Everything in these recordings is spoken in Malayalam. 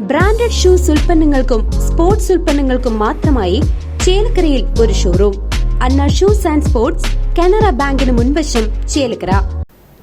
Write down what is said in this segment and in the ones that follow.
ബ്രാൻഡഡ് ഷൂസ് ഉൽപ്പന്നങ്ങൾക്കും സ്പോർട്സ് ഉൽപ്പന്നങ്ങൾക്കും മാത്രമായി ചേലക്കരയിൽ ഒരു showroom Anna shoes and sports Canara ബാങ്കിന് മുൻവശം ചേലക്കര.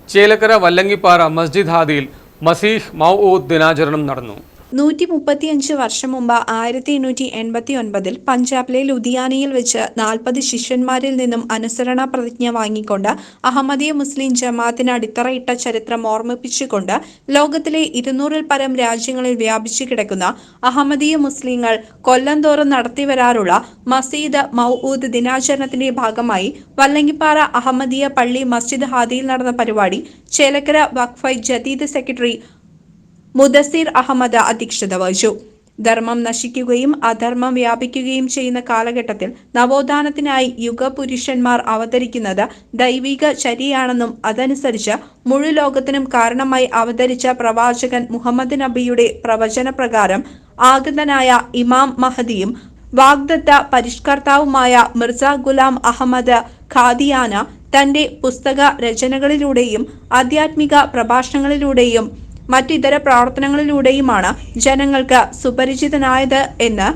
ചേലക്കര വല്ലങ്ങിപ്പാറ മസ്ജിദ് ഹാദിയിൽ മസീഹ് മൗഊദ് ദിനാചരണം നടന്നു. നൂറ്റി മുപ്പത്തിയഞ്ച് വർഷം മുമ്പ് ആയിരത്തി എണ്ണൂറ്റി എൺപത്തി ഒൻപതിൽ പഞ്ചാബിലെ ലുധിയാനയിൽ വെച്ച് നാൽപ്പത് ശിഷ്യന്മാരിൽ നിന്നും അനുസരണ പ്രതിജ്ഞ വാങ്ങിക്കൊണ്ട് അഹമ്മദിയ മുസ്ലിം ജമാഅത്തിന് അടിത്തറയിട്ട ചരിത്രം ഓർമ്മിപ്പിച്ചുകൊണ്ട് ലോകത്തിലെ ഇരുന്നൂറിൽ പരം രാജ്യങ്ങളിൽ വ്യാപിച്ചു കിടക്കുന്ന അഹമ്മദീയ മുസ്ലിങ്ങൾ കൊല്ലം തോറും നടത്തിവരാറുള്ള മസീദ് മൗഊദ് ദിനാചരണത്തിന്റെ ഭാഗമായി വല്ലങ്കിപ്പാറ അഹമ്മദിയ പള്ളി മസ്ജിദ് ഹാദിയിൽ നടന്ന പരിപാടി ചേലക്കര വഖഫ് ജദീദ് സെക്രട്ടറി മുദസിർ അഹമ്മദ് അധ്യക്ഷത വഹിച്ചു. ധർമ്മം നശിക്കുകയും അധർമ്മം വ്യാപിക്കുകയും ചെയ്യുന്ന കാലഘട്ടത്തിൽ നവോത്ഥാനത്തിനായി യുഗപുരുഷന്മാർ അവതരിക്കുന്നത് ദൈവിക ശരിയാണെന്നും അതനുസരിച്ച് മുഴുവോകത്തിനും കാരണമായി അവതരിച്ച പ്രവാചകൻ മുഹമ്മദ് നബിയുടെ പ്രവചനപ്രകാരം ആഗതനായ ഇമാം മഹദിയും വാഗ്ദത്ത പരിഷ്കർത്താവുമായ മിർസ ഗുലാം അഹമ്മദ് ഖാദിയാന തന്റെ പുസ്തക രചനകളിലൂടെയും ആധ്യാത്മിക പ്രഭാഷണങ്ങളിലൂടെയും മറ്റിതര പ്രവർത്തനങ്ങളിലൂടെയുമാണ് ജനങ്ങൾക്ക് സുപരിചിതനായത് എന്ന്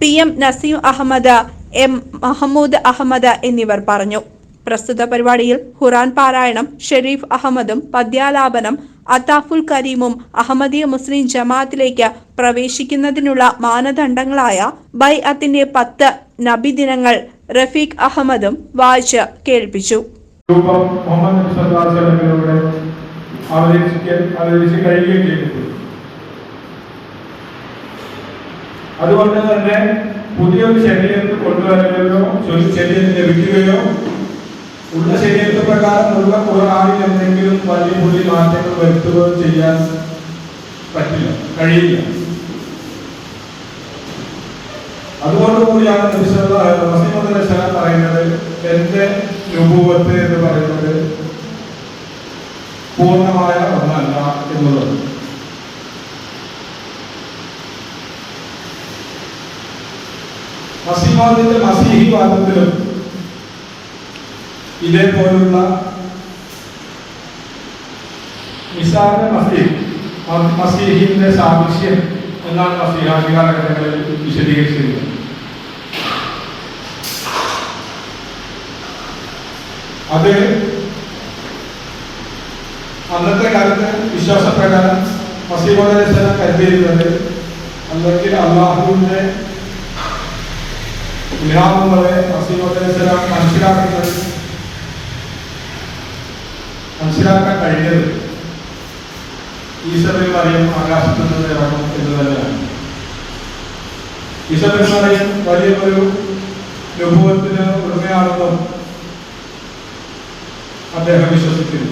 P M Naseem Ahmad M Mahmood Ahmad എന്നിവർ പറഞ്ഞു. പ്രസ്തുത പരിപാടിയിൽ ഖുറാൻ പാരായണം ഷെരീഫ് അഹമ്മദും പദ്യാലാപനം അത്താഫുൽ കരീമും അഹമ്മദിയ മുസ്ലിം ജമാഅത്തിലേക്ക് പ്രവേശിക്കുന്നതിനുള്ള മാനദണ്ഡങ്ങളായ ബൈ അത്തിന്റെ പത്ത് നബിദിനങ്ങൾ റഫീഖ് അഹമ്മദും വായിച്ച് കേൾപ്പിച്ചു. മുഹമ്മദ് അവതരിപ്പിക്കാൻ അവതരിച്ച് കഴിയുകയും ചെയ്തിട്ടുണ്ട്. അതുകൊണ്ട് തന്നെ പുതിയൊരു ശരീരത്തിൽ കൊണ്ടുവരുകയോ ഒരു ശരീരം ലഭിക്കുകയോ ഉള്ള ശരീരത്തെ പ്രകാരമുള്ള ഖുർആനിൽ എന്തെങ്കിലും വലിയ പുതിയ മാറ്റങ്ങൾ വരുത്തുകയോ ചെയ്യാൻ പറ്റില്ല കഴിയില്ല. അതുകൊണ്ട് കൂടിയാണ് നബി സല്ലല്ലാഹു അലൈഹി വസല്ലം പറയുന്നത് എന്റെ നുബൂവത്ത് എന്ന് പറയുന്നത് ഒന്നല്ല എന്നുള്ളത് മസീവാദിന്റെ മസീഹി വാദത്തിലും ഇതേപോലുള്ള നിസാര മസീഹ് മസീഹിന്റെ സാദൃശ്യം എന്നാണ് മസീഹാദി കാലഘട്ടങ്ങളിൽ വിശദീകരിച്ചിരുന്നത് അത് അന്നത്തെ കാലത്ത് വിശ്വാസപ്രകാരം മസീബോധനം കരുതിയിരുന്നത് അല്ലെങ്കിൽ അള്ളാഹുവിന്റെ ഇൽഹാമുകളെ മസീബോധനം മനസ്സിലാക്കുന്നത് മനസ്സിലാക്കാൻ കഴിഞ്ഞത് ഈശ്വരൻ മറിയം ആകാശത്ത് നിന്ന് ഇറങ്ങും എന്ന് തന്നെയാണ് ഈശ്വരൻ മറിയം വലിയ ഒരു രൂപത്തിന് ഉടമയാണെന്നും അദ്ദേഹം വിശ്വസിക്കുന്നു